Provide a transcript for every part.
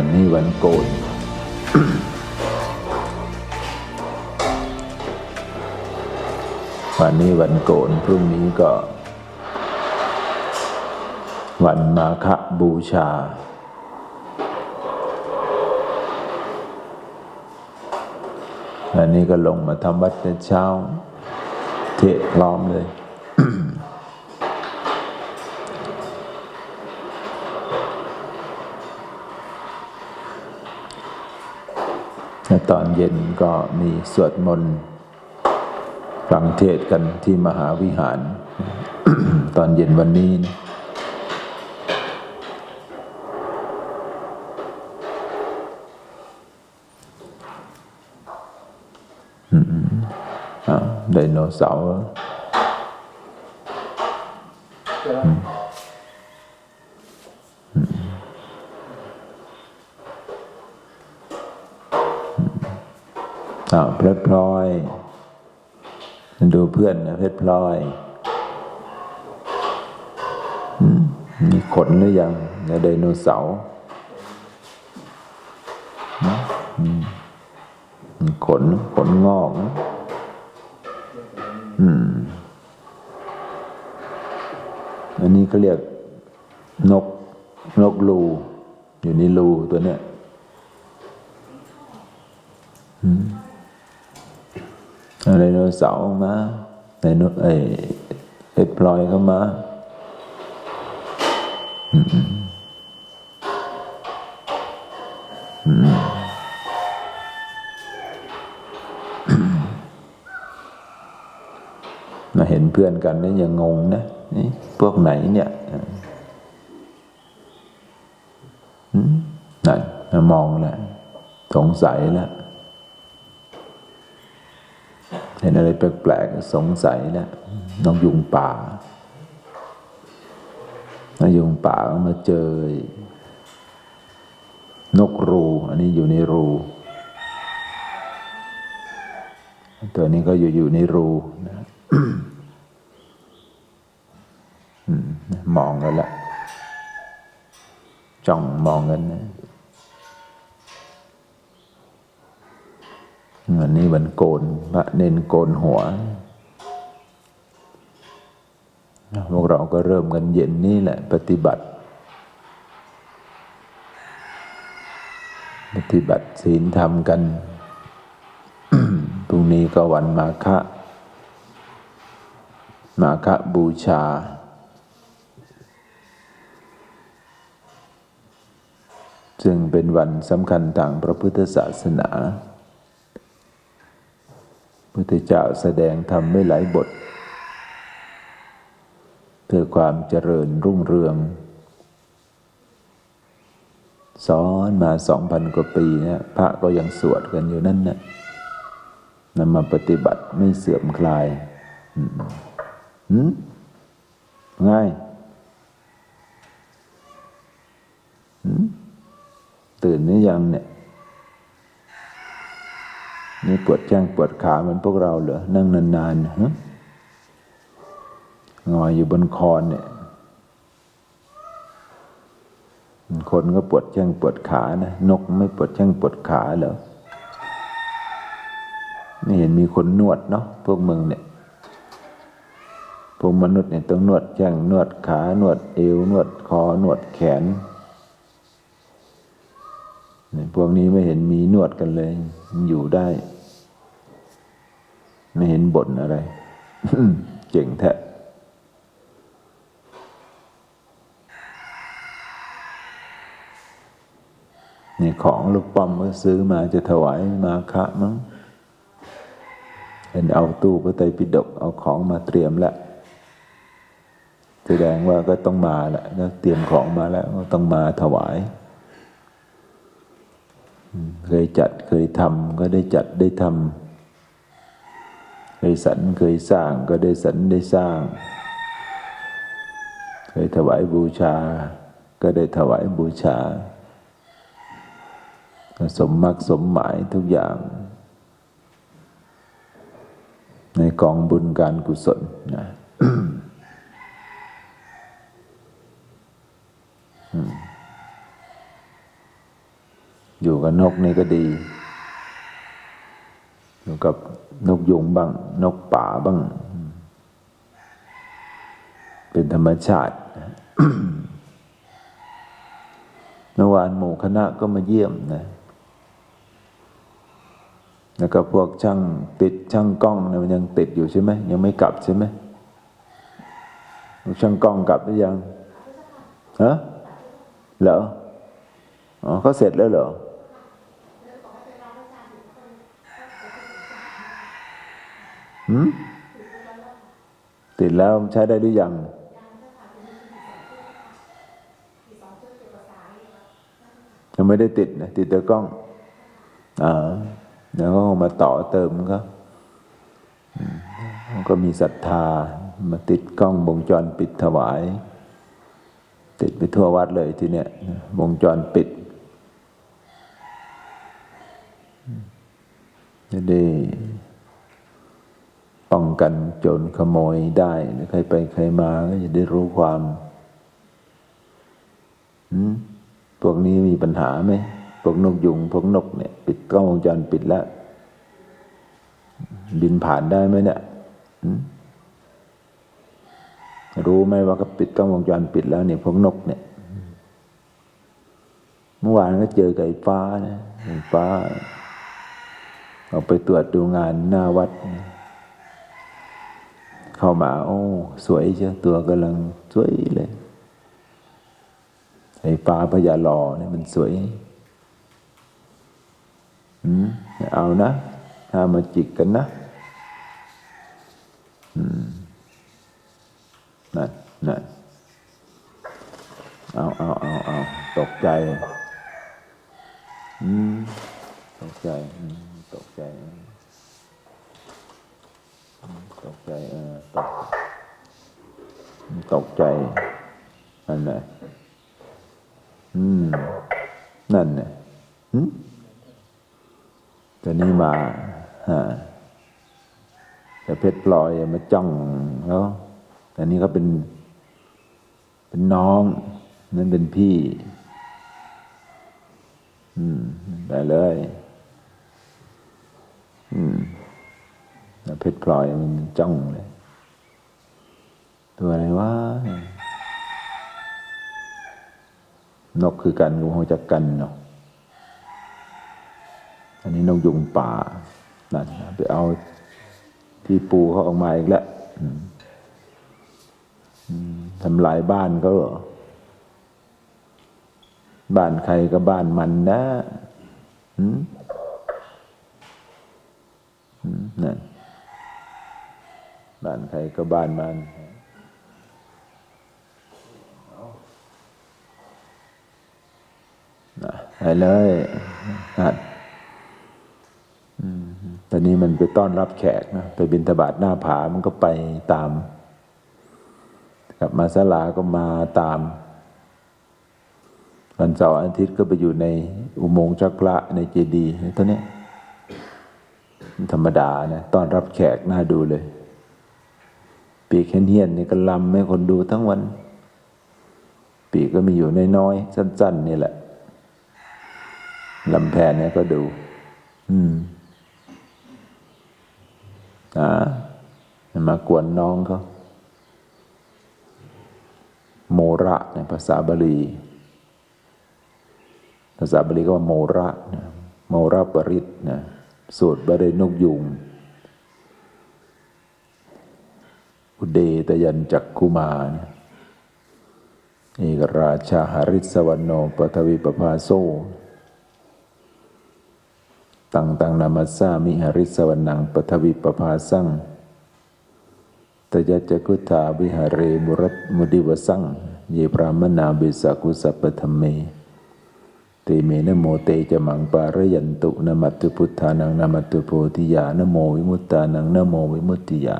วันนี้วันโกนวันนี้วันโกนพรุ่งนี้ก็ วันมาฆบูชา อันนี้ก็ลงมาทำวัดแต่เช้า เทพร้อมเลย และตอน เย็นก็มีสวดมนต์ฟังเทศกันที่มหาวิหาร ตอนเย็นวันนี้นะอืมอ่าไดโนเสาร์ พื่อนนะเพชรพลอยมีขนหรือยังในไดโนเสาร์ขนขนงอกอืมอันนี้เขาเรียกนกนกรูอยู่ในรูตัวเนี้ยอาไดโนเสาร์มา ไดโนไอ้เอ็ดพลอยเข้ามามาเห็นเพื่อนกันนี่ยังงงนะนี่พวกไหนเนี่ยนั่นมองแล้วสงสัยแล้ว แปลกๆสงสัยแล้วน้องยุงป่าน้องยุงป่ามาเจอนกรู อันนี้อยู่ในรู ตัวนี้ก็อยู่อยู่ในรูนะอืมมองกันละจ้องมองกันนะ วันนี้วันโกนพระเน้นโกนหัว พวกเราก็เริ่มกันเย็นนี่แหละ ปฏิบัติ ปฏิบัติศีลธรรมกันพรุ่งนี้ก็วันมาฆะมาฆะบูชา ซึ่งเป็นวันสำคัญทางพระพุทธศาสนา พุทธเจ้าแสดงธรรมไม่หลายบท เพื่อความเจริญรุ่งเรือง สอนมาสองพันกว่าปีเนี่ยพระก็ยังสวดกันอยู่นั่นนะ่ะนำมาปฏิบัติไม่เสื่อมคลายหืมง่ายตื่นหรือยังเนี่ย นี่ปวดแข้งปวดขาเหมือนพวกเราเหรอ นั่งนานๆงอยอยู่บนคอนเนี่ย คนก็ปวดแข้งปวดขานะ นกไม่ปวดแข้งปวดขาเหรอ ไม่เห็นมีคนนวดเนาะพวกมึงเนี่ย พวกมนุษย์เนี่ยต้องนวดแข้งนวดขา นวดเอว นวดคอ นวดแขนพวกนี้ไม่เห็นมีนวดกันเลย อยู่ได้ ไม่เห็นบ่นอะไรเจ๋งแท้นี่ของลูกป้อมก็ซื้อมาจะถวายมาคะมั้งเห็นเอาตู้พระไตรปิฎกเอาของมาเตรียมแล้วแสดงว่าก็ต้องมาแหละแล้วเตรียมของมาแล้วก็ต้องมาถวายเคยจัดเคยทำก็ได้จัดได้ทำ เคยสรรเคยสร้างก็ได้สรรได้สร้าง เคยถวายบูชา ก็ได้ถวายบูชา สมมักสมหมายทุกอย่าง ในกองบุญการกุศลนะอยู่กับนกนี่ก็ดี อยู่กับ นกยุงบ้าง นกป่าบ้าง เป็นธรรมชาติเมื่อวานหมู่คณะก็มาเยี่ยมนะ แล้วก็พวกช่างติดช่างกล้องเนี่ยมันยังติดอยู่ใช่ไหมยังไม่กลับใช่ไหมช่างกล้องกลับหรือยังฮะเหรออ๋อเขาเสร็จแล้วเหรอหืม ติดแล้วใช้ได้หรือยังยังไม่ได้ติดนะติดแต่กล้องอ่าเดี๋ยวก็มาต่อเติมก็ก็มีศรัทธามาติดกล้องวงจรปิดถวาย ติดไปทั่ววัดเลยทีเนี้ยวงจรปิดจะได้ ป้องกันโจรขโมยได้หรือใครไปใครมาก็จะได้รู้ความพวกนี้มีปัญหาไหมพวกนกยุงพวกนกเนี่ย ปิดกล้องวงจรปิดแล้ว บินผ่านได้ไหมเนี่ยรู้ไหมว่าก็ปิดกล้องวงจรปิดแล้วเนี่ยพวกนกเนี่ย เมื่อวานก็เจอไอ้ฟ้านะไอ้ฟ้า เอาไปตรวจดูงานหน้าวัด เข้ามาโอ้สวยเชียวตัวกำลังสวยเลยไอ้ฟ้าพญาลอเนี่ยมันสวยอืมเอานะถ้ามาจิกกันนะอืมนั่นนั่นเอาเอาเอาเอาตกใจอืมตกใจอืมตกใจอืมตก ใจตกตกใจอันไหนอืม นั่นเนี่ยอืมตอนนี้มาฮะแต่เพชรพลอยมาจ้องแล้วแต่นี้ก็เป็น เป็นน้อง นั่นเป็นพี่ อืม ได้เลย อืมแล้ว เพชรพลอยมันจ้องเลย ตัวอะไรวะนกคือกันงูหัวจักกันเนาะอันนี้นกยุงป่านั่นไปเอาที่ปูเขาออกมาอีกแล้วทำลายบ้านเขาเหรอบ้านใครก็บ้านมันนะนั่น บ้านใครก็บ้านมันนะไปเลยนั่นอืมตอนนี้มันไปต้อนรับแขกนะ ไปบินทบาทหน้าผา มันก็ไปตาม กลับมาสลาก็มาตาม วันเสาร์อาทิตย์ก็ไปอยู่ในอุโมงค์จักพระในเจดีย์เท่านี้ธรรมดานะ ต้อนรับแขกน่าดูเลย ปีกเฮียนๆนี่ก็ลำให้คนดูทั้งวัน ปีกก็มีอยู่น้อยๆสั้น ๆ นี่แหละลำแพนเนี่ยก็ดู อืม อ่ามากวนน้องเขาโมระในภาษาบาลีภาษาบาลีก็ว่าโมระนะโมระปริตนะสวดบรินกยุง อุเดตยันจักคุมานะเอกราชาหาริสวรรณโนปทวิปภาโซตังตังนามัสสามิหาริสวรนังปทวิปภาสังตยจักุธาวิหาเรมุรัตมุดิวสังเยปรามนาบิสกุสัพปธรรมเมเตเมนโมเตจะมังปารยันตุนมัตตุพุทธานังนมัตตุโพธิยานโมวิมุตตานังนโมวิมุตติยา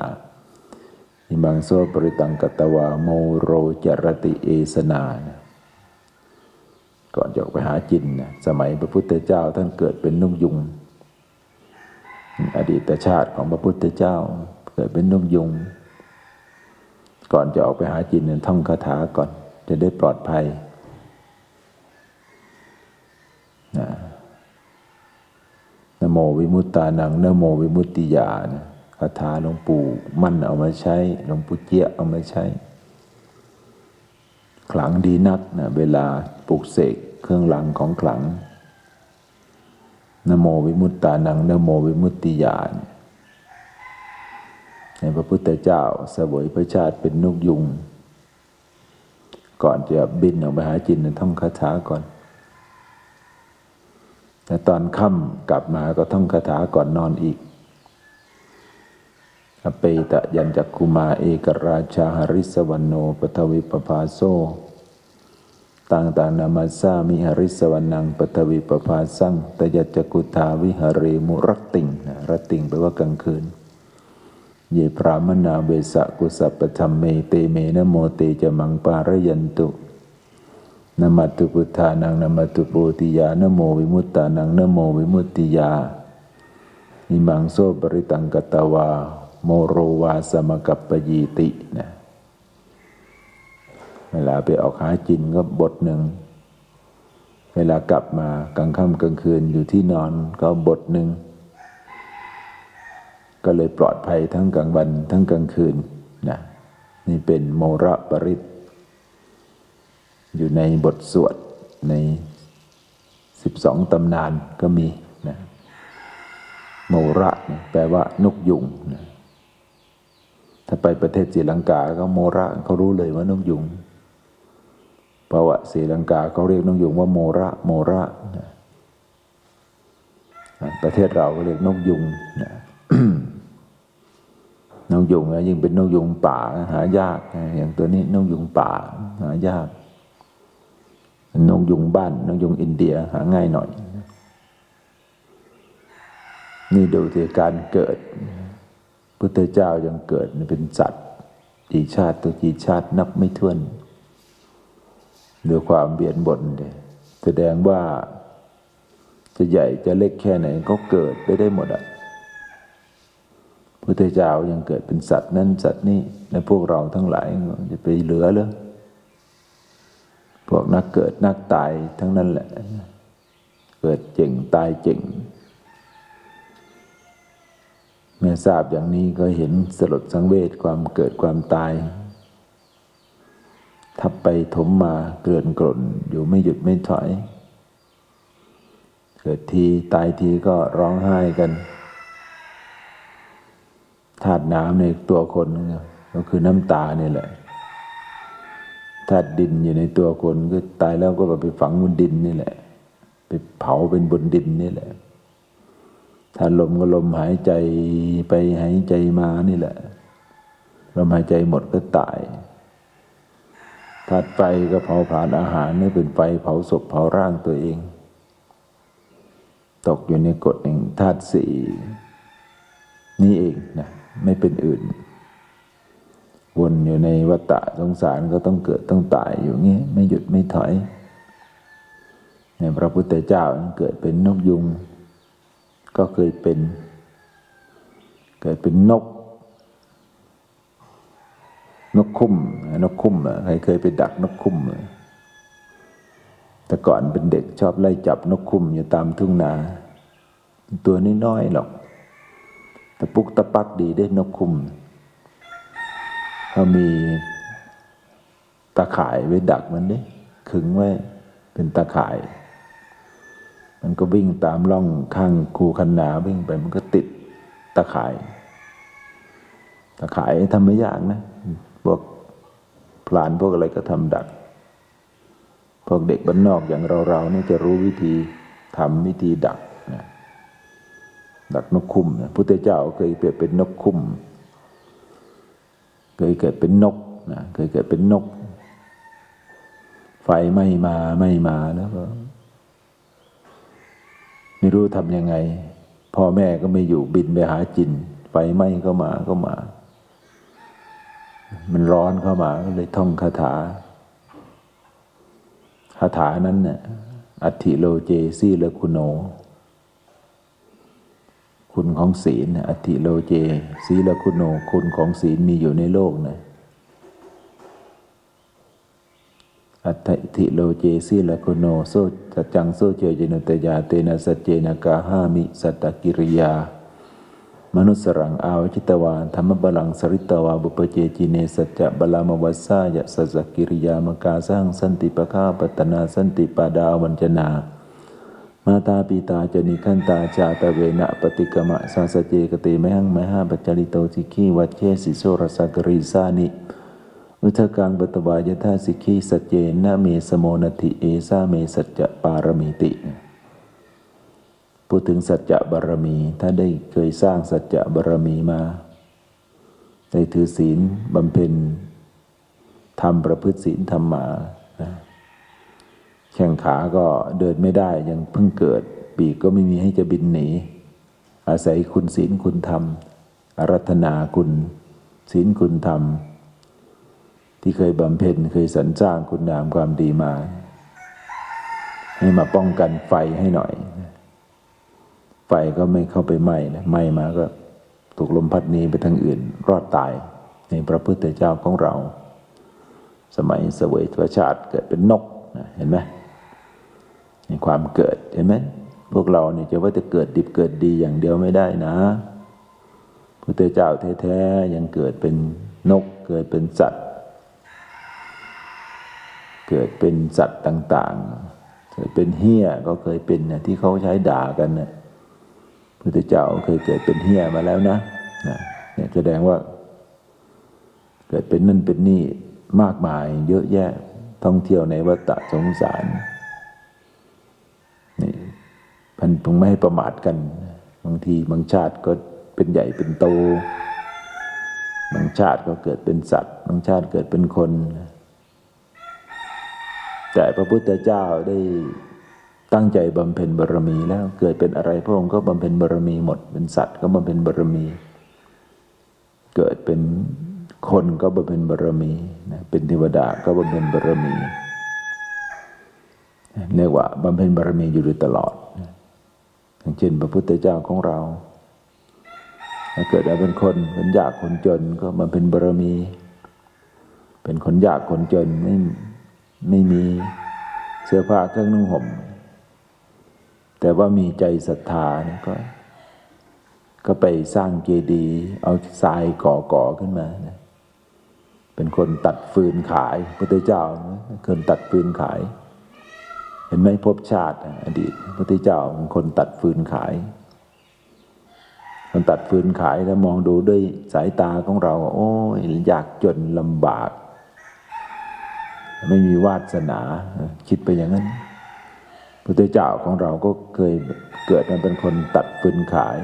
อิมังโซปริตังกตวาโมโรจรติเอสนานะก่อนจะออกไปหาจินนะสมัยพระพุทธเจ้าท่านเกิดเป็นนกยุง อดีตชาติของพระพุทธเจ้าเกิดเป็นนกยุง ก่อนจะออกไปหาจินเนี่ยท่องคาถาก่อนจะได้ปลอดภัยนะโมวิมุตตานังนะโมวิมุตติยานะ คาถาหลวงปู่มั่นเอามาใช้หลวงปู่เจี๊ยเอามาใช้ ขลังดีนักนะเวลาปลุกเสกเครื่องรางของขลังนโมวิมุตตานังนโมวิมุตติยานในพระพุทธเจ้าเสวยพระชาติเป็นนกยุง ก่อนจะบินออกไปหาจินท่องคาถาก่อนแต่ตอนค่ำกลับมาก็ท่องคาถาก่อนนอนอีก อเปตะยันจักคุมาเอกราชาหริสวรรโนปทวิปภาโซต่างต่างนามาสามิหริสวรรนังปทวิปภาสังตยัจจกุทาวิหเรมุรัตติงนะรตติงแปลว่ากลางคืน เยพรามนาเวสะกุสัปธรรมเมเตเมนะโมเตจมังปารยันตุนมัตตุพุทธานังนมัตตุโปติยานโมวิมุตตานังนโมวิมุตติยาอิมังโซปริตังกตวา โมโรวาสมกัปปยีตินะเวลาไปออกหาจินก็บทหนึ่ง เวลากลับมากลางค่ำกลางคืนอยู่ที่นอนก็บทหนึ่ง ก็เลยปลอดภัยทั้งกลางวันทั้งกลางคืนนะนี่เป็นโมระปริต อยู่ในบทสวดในสิบสองตำนานก็มีนะโมระแปลว่า นกยุงนะ ถ้าไปประเทศศรีลังกาก็โมระเขารู้เลยว่านกยุงเพราะว่าศรีลังกาเขาเรียกนกยุงว่าโมระ โมระนะประเทศเราก็เรียกนกยุงนะนกยุงนะยิ่งเป็นนกยุงป่าหายาก อย่างตัวนี้นกยุงป่าหายาก นกยุงบ้านนกยุงอินเดียหาง่ายหน่อย นี่ดูที่การเกิด พุทธเจ้ายังเกิดเป็นสัตว์กี่ชาติตัวกี่ชาตินับไม่ถ้วนด้วยความเบียนบนเลยแสดงว่าจะใหญ่จะเล็กแค่ไหนก็เกิดไปได้หมดอะพุทธเจ้ายังเกิดเป็นสัตว์นั้นสัตว์นี้ในพวกเราทั้งหลายจะไปเหลือเลยพวกนักเกิดนักตายทั้งนั้นแหละ เกิดเจ๋งตายเจ๋ง เมื่อทราบอย่างนี้ก็เห็นสลดสังเวชความเกิดความตาย ทับไปถมมาเกินกล่นอยู่ไม่หยุดไม่ถอย เกิดทีตายทีก็ร้องไห้กันธาตุน้ำในตัวคนก็คือน้ำตาเนี่ยแหละธาตุดินอยู่ในตัวคนก็ตายแล้วก็ไปฝังบนดินนี่แหละ ไปเผาเป็นบนดินนี่แหละ ถ้าลมก็ลมหายใจไปหายใจมานี่แหละ ลมหายใจหมดก็ตายธาตุไฟก็เผาผลาญอาหารนี่เป็นไฟเผาศพเผาร่างตัวเอง ตกอยู่ในกฎแห่งธาตุสี่นี่เองนะไม่เป็นอื่น วนอยู่ในวัฏฏะสงสารก็ต้องเกิดต้องตายอยู่งี้ไม่หยุดไม่ถอยในพระพุทธเจ้าเกิดเป็นนกยุง ก็เคยเป็น เกิดเป็นนก นกคุ้ม นกคุ้มใครเคยไปดักนกคุ้มแต่ก่อนเป็นเด็กชอบไล่จับนกคุ้มอยู่ตามทุ่งนา ตัวน้อยๆหรอกแต่ปุกตะปักดีได้นกคุ้มเขามีตาข่ายไว้ดักมันดิขึงไว้เป็นตาข่าย มันก็วิ่งตามร่องข้างคูคันนาวิ่งไปมันก็ติดตาข่ายตาข่ายทำไม่ยากนะพวกพลานพวกอะไรก็ทำดัก พวกเด็กบ้านนอกอย่างเราๆนี่จะรู้วิธีทำวิธีดักนะดักนกคุ้มนะพุทธเจ้าเคยเปรียบเป็นนกคุ้มเคยเกิดเป็นนกนะเคยเกิดเป็นนก ไฟไม่มาไม่มาแล้วก็ ไม่รู้ทำยังไงพ่อแม่ก็ไม่อยู่บินไปหาจินไฟไหม้ก็มาก็มา มันร้อนเข้ามาก็เลยท่องคาถาคาถานั้นเนี่ยอัติโลเจซีเลคุโน คุณของศีลอธิโลเจ ศีลคุณโน คุณของศีลมีอยู่ในโลกนะ อัตถิโลเจสีละโคโนโซสัจจังโซเจเจนุตยาเตนะสัจเจนะกาหามิสัตตกิริยามนุสรังอาวจิตวาธรรมบาลังสริตวาบุปเจจิเนสัจจะบาลามวัสสายะสัจกิริยามกาสังสันติปะคาปตนาสันติปาดาวันจนา มาตาปีตาจนิคันตาจาตะเวนะปฏิกมะสาสเจกติมหังมหาปัจจริโตสิกีวัชเชสิโสรสกริสานิ อุทกังบตวายทาสิกีสัจเจนะเมสโมนติเอสาเมสัจจะปารมีติ พูดถึงสัจจะบารมี ถ้าได้เคยสร้างสัจจะบารมีมา ได้ถือศีลบำเพ็ญทำประพฤติศีลธรรมานะแข้งขาก็เดินไม่ได้ยังเพิ่งเกิด ปีกก็ไม่มีให้จะบินหนี อาศัยคุณศีลคุณธรรมอารัธนาคุณศีลคุณธรรม ที่เคยบำเพ็ญเคยสรรสร้างคุณงามความดีมา ให้มาป้องกันไฟให้หน่อย ไฟก็ไม่เข้าไปไหม้นะไหม้มาก็ถูกลมพัดหนีไปทางอื่น รอดตายในพระพุทธเจ้าของเรา สมัยเสวยทวชาติเกิดเป็นนกนะเห็นไหมในความเกิดเห็นไหมพวกเราเนี่ยจะว่าจะเกิดดิบเกิดดีอย่างเดียวไม่ได้นะพุทธเจ้าแท้ๆยังเกิดเป็นนกเกิดเป็นสัตว์ เกิดเป็นสัตว์ต่างๆ เกิดเป็นเฮี้ยก็เคยเป็นเนะที่เขาใช้ด่ากันนะพุทธเจ้าเคยเกิดเป็นเฮี้ยมาแล้วนะเนี่ยแสดงว่า เกิดเป็นนั่นเป็นนี่มากมายเยอะแยะท่องเที่ยวในวัฏสงสารนี่พันพึงไม่ให้ประมาทกัน บางทีบางชาติก็เป็นใหญ่เป็นโต บางชาติก็เกิดเป็นสัตว์ บางชาติเกิดเป็นคน แต่พระพุทธเจ้าได้ตั้งใจบำเพ็ญบารมีแล้วเกิดเป็นอะไรพระองค์ก็บำเพ็ญบารมีหมด เป็นสัตว์ก็บำเพ็ญบารมี เกิดเป็นคนก็บำเพ็ญบารมีนะเป็นเทวดาก็บำเพ็ญบารมีเรียกว่าบำเพ็ญบารมีอยู่โดยตลอดอย่างเช่นพระพุทธเจ้าของเราถ้าเกิดเราเป็นคนเป็นยากคนจนก็บำเพ็ญบารมี เป็นคนยากคนจนไม่ ไม่มีเสื้อผ้าเครื่องนุ่งห่ม แต่ว่ามีใจศรัทธาเนี่ยก็ ก็ไปสร้างเจดีย์เอาทรายก่อก่อขึ้นมานะเป็นคนตัดฟืนขายพระเจ้าคนตัดฟืนขาย เห็นไหมภพชาติอดีตพระเจ้าเป็นคนตัดฟืนขายคนตัดฟืนขายแล้วมองดูด้วยสายตาของเรา โอ้ยยากจนลำบาก ไม่มีวาสนาคิดไปอย่างนั้นพระเจ้าของเราก็เคยเกิดมาเป็นคนตัดฟืนขาย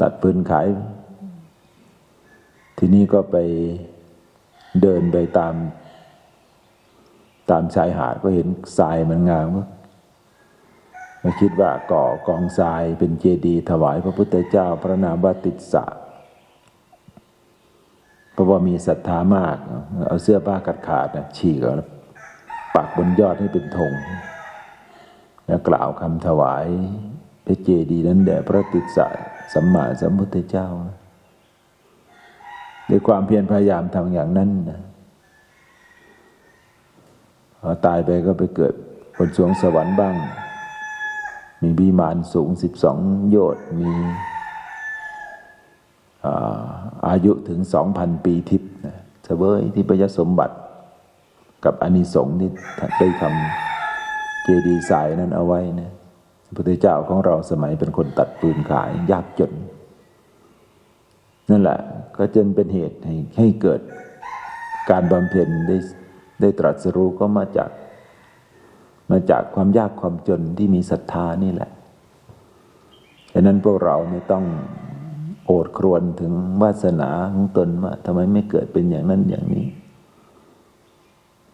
ตัดฟืนขาย ทีนี้ก็ไปเดินไปตาม ตามชายหาดก็เห็นทรายมันงามก็คิดว่าก่อกองทรายเป็นเจดีย์ถวายพระพุทธเจ้าพระนามว่าติสสะ ว่ามีศรัทธามาก เอาเสื้อผ้าขาดขาดนะฉีกแล้วปักบนยอดให้เป็นธงแล้วกล่าวคำถวายพระเจดีนั้นแด่พระติสสะสัมมาสัมพุทธเจ้าด้วยความเพียรพยายามทำอย่างนั้นนะพอตายไปก็ไปเกิดบนสวงสวรรค์บ้าง มีบีมานสูงสิบสองโยชน์มี อายุถึงสองพันปีทิพย์เสวยที่ประยสมบัติ กับอานิสงส์ที่ได้ทำเจดีย์สายนั้นเอาไว้นะพระพุทธเจ้าของเราสมัยเป็นคนตัดปืนขายยากจน นั่นแหละ ก็จนเป็นเหตุให้ให้เกิดการบำเพ็ญได้ได้ตรัสรู้ก็มาจาก มาจากความยากความจนที่มีศรัทธานี่แหละฉะนั้นพวกเราไม่ต้อง โอดครวนถึงวาสนาของตนว่าทำไมไม่เกิดเป็นอย่างนั้นอย่างนี้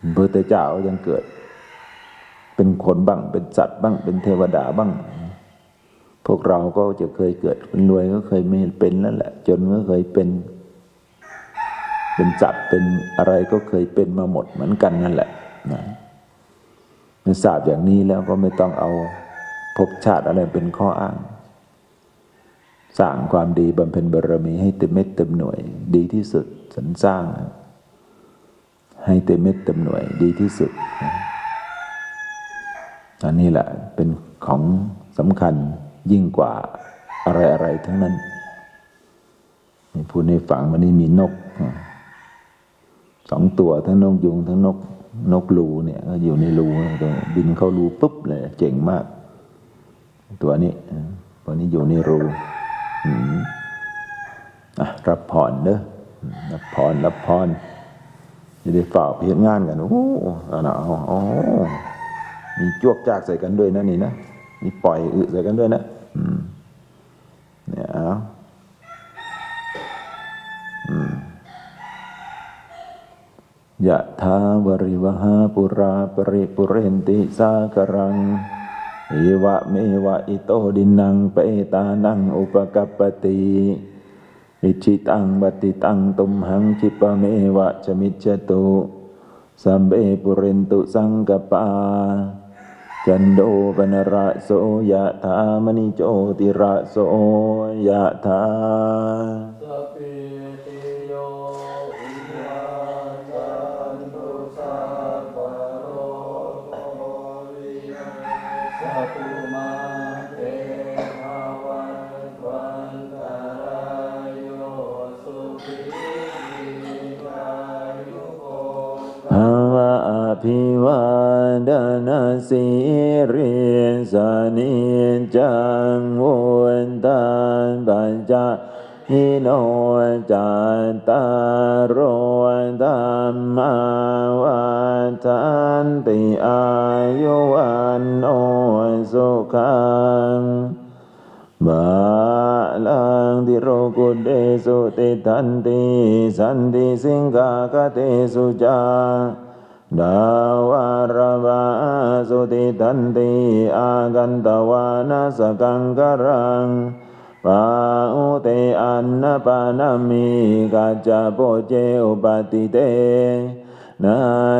พระพุทธเจ้ายังเกิด เป็นคนบ้างเป็นสัตว์บ้างเป็นเทวดาบ้าง พวกเราก็จะเคยเกิดเป็นรวยก็เคยไม่เป็นนั่นแหละ จนก็เคยเป็น เป็นจัดเป็นอะไรก็เคยเป็นมาหมดเหมือนกันนั่นแหละนะเมื่อทราบอย่างนี้แล้วก็ไม่ต้องเอาภพชาติอะไรเป็นข้ออ้าง สร้างความดีบำเพ็ญบารมีให้เต็มเม็ดเต็มหน่วย ดีที่สุดสรรสร้าง ให้เต็มเม็ดเต็มหน่วยดีที่สุดอันนี้แหละเป็นของสำคัญยิ่งกว่าอะไรอะไรทั้งนั้นพูดในฝังมันนี่มีนกสองตัวทั้งนกยุงทั้งนกนกรูเนี่ยก็อยู่ในรูบินเข้ารูปุ๊บเลยเจ๋งมาก ตัวนี้ตัวนี้อยู่ในรู รับพรเด้อรับพรรับพรจะได้เฝ่าเพียรงานกัน โอ้โหโอ้มีจวกจากใส่กันด้วยนะนี่นะมีปล่อยอึใส่กันด้วยนะเนี่ยเอายะทาวริวหาปุราปริปุเรนติสากรัง เอวะเมวะอิโตดินังเปตานังอุปกัปปติอิจิตังบัติตังตุมหังคิปะเมวะจมิจตุสัมเบปุเรนตุสังกปาจันโดปนระโสยะธามณิโจติระโสยะธา สีริสานิจังวุนตานปัญจหิโนจัตตารธรรมาวันทันติอายุวันโอสุขังบาลังติโรกุเดสุติทันติสันติสิงกากเตสุจา ดาวารวาสุติทันติอากันตวานาสกังกรังปาอุเตอันนปานามิกัจจโปเจอุปติเตนา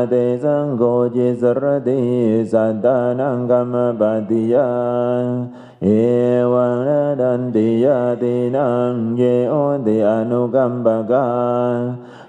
เตสังโฆจิสรติสัตตานังกัมปติยาเอวังนันติยาตินังเยโอติอนุกัมปกา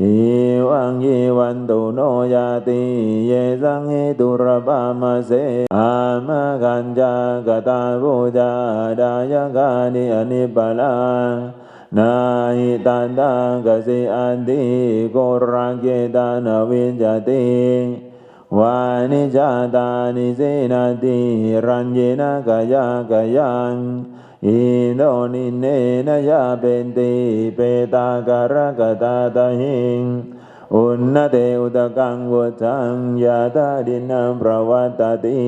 อิวังยิวังยีวันตุโนยาติเยสังหิตุระบามเสอามะกันจากตาบูจาดายกานิอนิปลานาหิตันตากสิอันติโกรังเกตานวินจติวานิจาตานิเสนาติรัญเยนะกายากายัง อิโนนิเนนยาเป็นติเปตาการกตาตาหิงอุณนเตอุตกังวุทังยาตาดินัมประวัตติ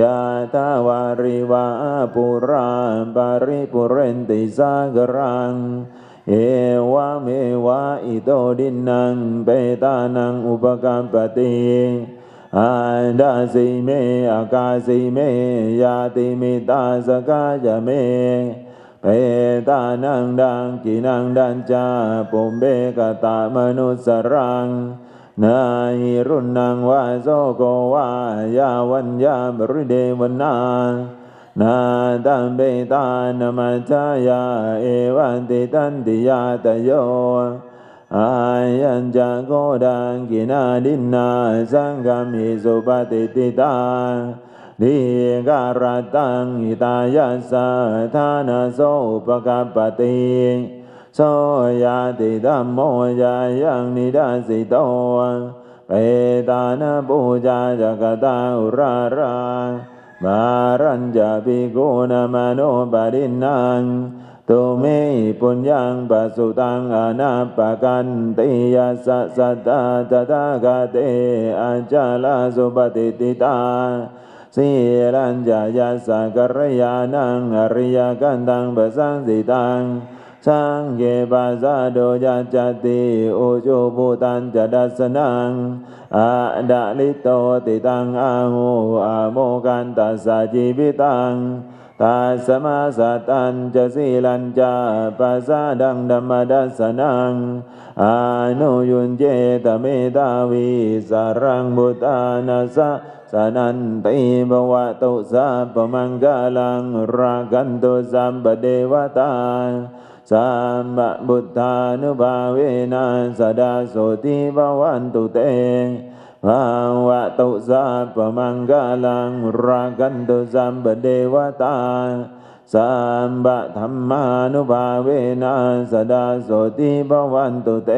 ยาตาวาริวาปุราปาริปุเรนติสากรัง เอวะเมวะอิโตดินังเปตานังอุปกัมปติ ดาสิเมอากาสิเมยาติมิตาสกายเมเปตานังดังกินังดันจาปุมเบกตามนุสรังนาหิรุนังวาโซโกวายาวันยาบริเดวนานาตัมเบตานมัจจายาเอวันติตันติยาตโย อายัญจัโกดังกินาดินนาสังกามิสุปฏิติตาดิการตังอิตายัสสะทานาโสปกัปปติโสยาติธัมโมยายังนิดาสิโตเปตานาปูจาจักตาอุรารามารัญจาปิโกนามโนปารินังตุเมปุญญังปัสุตังอนาปกันติยาสัสตาตตากาเตอัจจลาสุปฏิติตาสีรัญญายาสักรยานังอริยกันตังปสังสิตังสังเกปัสสะโดยจติอโจภูตันจะดัสนังอาดาลิโตติตังอาหูอาโมกันตัสสะจีวิตัง ตัสมาสัตตันจะสีลันจาปัสสะดังธรรมดัสสนังอานุยุนเจตเมตาวิสารังบุตานาสะสนันติบวะตุสัพพมังกาลังรากันตุสัมปเดวตาสัมมบุตานุภาเวนะสดาโสติภวันตุเต ภาวะตุสัพพมังกาลังรากันตุสัมปเดวตาสัมปะธรรมานุภาเวนะสดาโสติภวันตุเต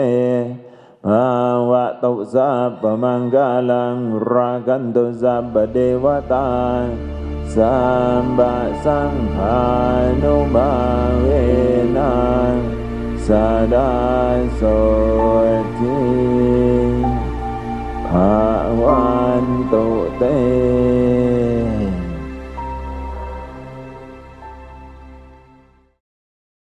ภาวะตุสัพพมังกาลังรากันตุสัพพเดวตาสัมบะสังฆานุบาเวนะสดาโสทิ ภาวันตุเต